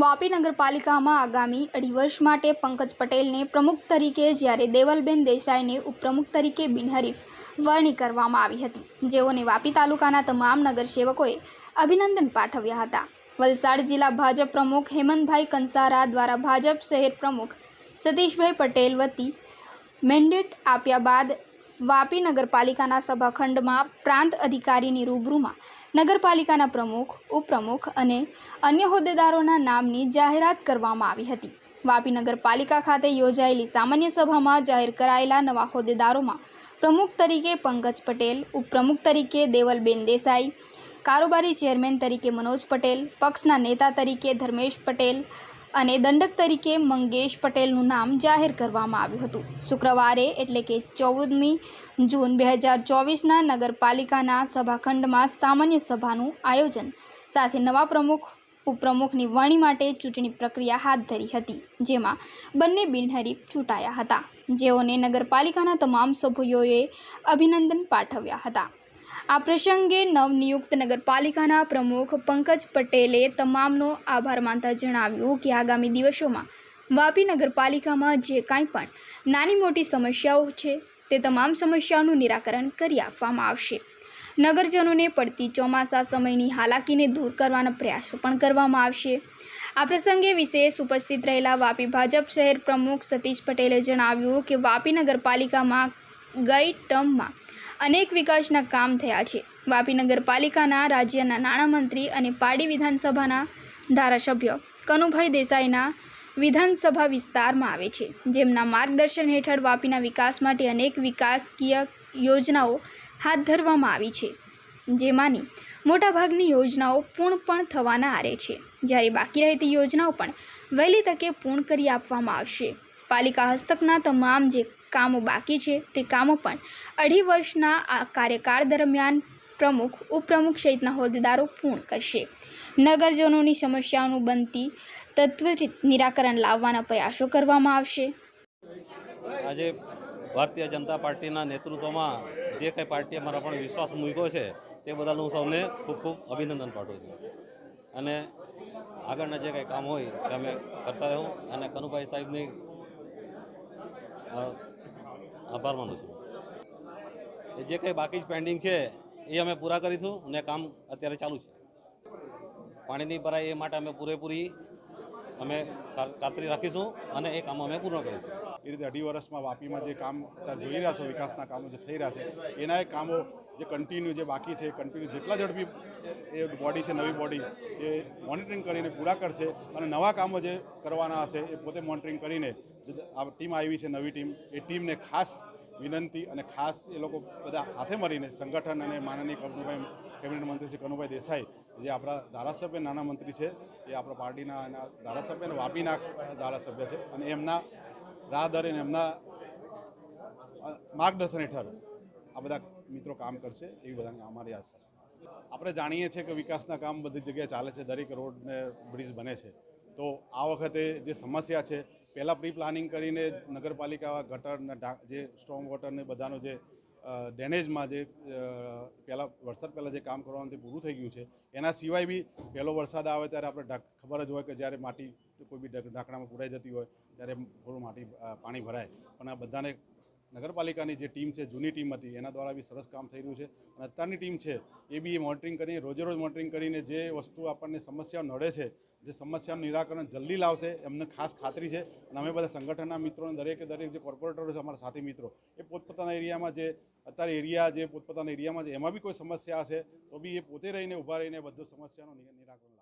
વાપી નગરપાલિકામાં આગામી અઢી વર્ષ માટે પંકજ પટેલને પ્રમુખ તરીકે જ્યારે દેવલબેન દેસાઈને ઉપપ્રમુખ તરીકે બિનહરીફ વરણી કરવામાં આવી હતી. જેઓને વાપી તાલુકાના તમામ નગરસેવકોએ અભિનંદન પાઠવ્યા હતા. વલસાડ જિલ્લા ભાજપ પ્રમુખ હેમંતભાઈ કંસારા દ્વારા ભાજપ શહેર પ્રમુખ સતીશભાઈ પટેલ વતી મેન્ડેટ આપ્યા બાદ વાપી નગરપાલિકાના સભાખંડમાં પ્રાંત અધિકારીની રૂબરૂમાં નગરપાલિકાના પ્રમુખ, ઉપપ્રમુખ અને અન્ય હોદ્દેદારોના નામની જાહેરાત કરવામાં આવી હતી. વાપી નગરપાલિકા ખાતે યોજાયેલી સામાન્ય સભામાં જાહેર કરાયેલા નવા હોદ્દેદારોમાં પ્રમુખ તરીકે પંકજ પટેલ, ઉપપ્રમુખ તરીકે દેવલબેન દેસાઈ, કારોબારી ચેરમેન તરીકે મનોજ પટેલ, પક્ષના નેતા તરીકે ધર્મેશ પટેલ અને દંડક તરીકે મંગેશ પટેલનું નામ જાહેર કરવામાં આવ્યું હતું. શુક્રવારે, એટલે કે ચૌદમી જૂન બે હજાર ચોવીસના નગરપાલિકાના સભાખંડમાં સામાન્ય સભાનું આયોજન. સાથે નવા પ્રમુખ, ઉપપ્રમુખની વરણી માટે ચૂંટણી પ્રક્રિયા હાથ ધરી હતી, જેમાં બંને બિનહરીફ ચૂંટાયા હતા. જેઓને નગરપાલિકાના તમામ સભ્યોએ અભિનંદન પાઠવ્યા હતા. આ પ્રસંગે નવનિયુક્ત નગરપાલિકાના પ્રમુખ પંકજ પટેલે તમામનો આભાર માનતા જણાવ્યું કે આગામી દિવસોમાં વાપી નગરપાલિકામાં જે કાંઈ પણ નાની મોટી સમસ્યાઓ છે, તે તમામ સમસ્યાઓનું નિરાકરણ કરી આપવામાં આવશે. નગરજનોને પડતી ચોમાસા સમયની હાલાકીને દૂર કરવાના પ્રયાસો પણ કરવામાં આવશે. આ પ્રસંગે વિશેષ ઉપસ્થિત રહેલા વાપી ભાજપ શહેર પ્રમુખ સતીશ પટેલે જણાવ્યું કે વાપી નગરપાલિકામાં ગઈ ટર્મમાં અનેક વિકાસના કામ થયા છે. વાપી નગરપાલિકાના રાજ્યના નાણામંત્રી અને પાડી વિધાનસભાના ધારાસભ્ય કનુભાઈ દેસાઈના વિધાનસભા વિસ્તારમાં આવે છે, જેમના માર્ગદર્શન હેઠળ વાપીના વિકાસ માટે અનેક વિકાસકીય યોજનાઓ હાથ ધરવામાં આવી છે. જેમાંની મોટાભાગની યોજનાઓ પૂર્ણ પણ થવાના આરે છે. જ્યારે બાકી રહેતી યોજનાઓ પણ વહેલી તકે પૂર્ણ કરી આપવામાં આવશે. પાલિકા હસ્તકના તમામ જે કામો બાકી છે. તે કામો પણ અઢી વર્ષના આ કાર્યકાળ દરમિયાન પ્રમુખ, ઉપપ્રમુખ સહિતના હોદ્દેદારો પૂર્ણ કરશે. નગરજનોની સમસ્યાઓનું બનતી તત્વરિત નિરાકરણ લાવવાના પ્રયાસો કરવામાં આવશે. આજે ભારતીય જનતા પાર્ટીના નેતૃત્વમાં જે કંઈ પાર્ટીએ મારા પણ વિશ્વાસ મૂક્યો છે, તે બદલ હું સૌને ખૂબ ખૂબ અભિનંદન પાઠવું છું. અને આગળના જે કંઈ કામ હોય, તે અમે કરતા રહું. અને કનુભાઈ સાહેબની આભાર માનું છું. એ જે કંઈ બાકી જ પેન્ડિંગ છે, એ અમે પૂરા કરીશું અને કામ અત્યારે ચાલુ છે. પાણીની ભરાય એ માટે અમે પૂરેપૂરી અમે ખાતરી રાખીશું અને એ કામ અમે પૂર્ણ કરીશું. એ રીતે અઢી વર્ષમાં વાપીમાં જે કામ અત્યારે જોઈ રહ્યા છો, વિકાસના કામો જે થઈ રહ્યા છે, એના એ કામો જે કન્ટિન્યુ જે બાકી છે કન્ટિન્યુ જેટલા ઝડપી એ બોડી છે, નવી બોડી એ મોનિટરિંગ કરીને પૂરા કરશે અને નવા કામો જે કરવાના હશે એ પોતે મોનિટરિંગ કરીને આ ટીમ આવી છે, નવી ટીમ એ ટીમને ખાસ વિનંતી અને ખાસ એ લોકો બધા સાથે મળીને સંગઠન અને માનનીય કનુભાઈ, કેબિનેટ મંત્રી શ્રી કનુભાઈ દેસાઈ, જે આપણા ધારાસભ્ય, નાના મંત્રી છે, એ આપણા પાર્ટીના એના ધારાસભ્ય અને વાપીના ધારાસભ્ય છે અને એમના રાહદારી અને એમના માર્ગદર્શન હેઠળ આ બધા મિત્રો કામ કરશે એવી બધાની અમારી આશા છે. આપણે જાણીએ છીએ કે વિકાસના કામ બધી જગ્યાએ ચાલે છે, દરેક રોડ ને બ્રિજ બને છે. તો આ વખતે જે સમસ્યા છે પહેલાં પ્રી પ્લાનિંગ કરીને નગરપાલિકા ગટર જે સ્ટ્રોંગ વોટર ને બધાનો જે ડેનેજમાં જે પહેલાં વરસાદ પહેલાં જે કામ કરવાનું તે પૂરું થઈ ગયું છે. એના સિવાય બી પહેલો વરસાદ આવે ત્યારે આપણે ખબર જ હોય કે જ્યારે માટી કોઈ બી ઢાક- ઢાંકણામાં પુરાઈ જતી હોય ત્યારે થોડું માટી પાણી ભરાય. પણ આ બધાને નગરપાલિકાની જે ટીમ છે, જૂની ટીમ હતી, એના દ્વારા બી સરસ કામ થઈ રહ્યું છે. અને અત્યારની ટીમ છે, એ બી મોનિટરિંગ કરીને, રોજે રોજ મોનિટરિંગ કરીને જે વસ્તુ આપણને સમસ્યાઓ નડે છે, જે સમસ્યાનું નિરાકરણ જલ્દી લાવશે, એમને ખાસ ખાતરી છે. અને અમે બધા સંગઠનના મિત્રો દરેકે દરેક જે કોર્પોરેટરો છે, અમારા સાથી મિત્રો, એ પોતપોતાના એરિયામાં જે, અત્યારે એરિયા જે પોતપોતાના એરિયામાં છે, એમાં બી કોઈ સમસ્યા હશે, તો બી એ પોતે રહીને, ઊભા રહીને બધું સમસ્યાનું નિરાકરણ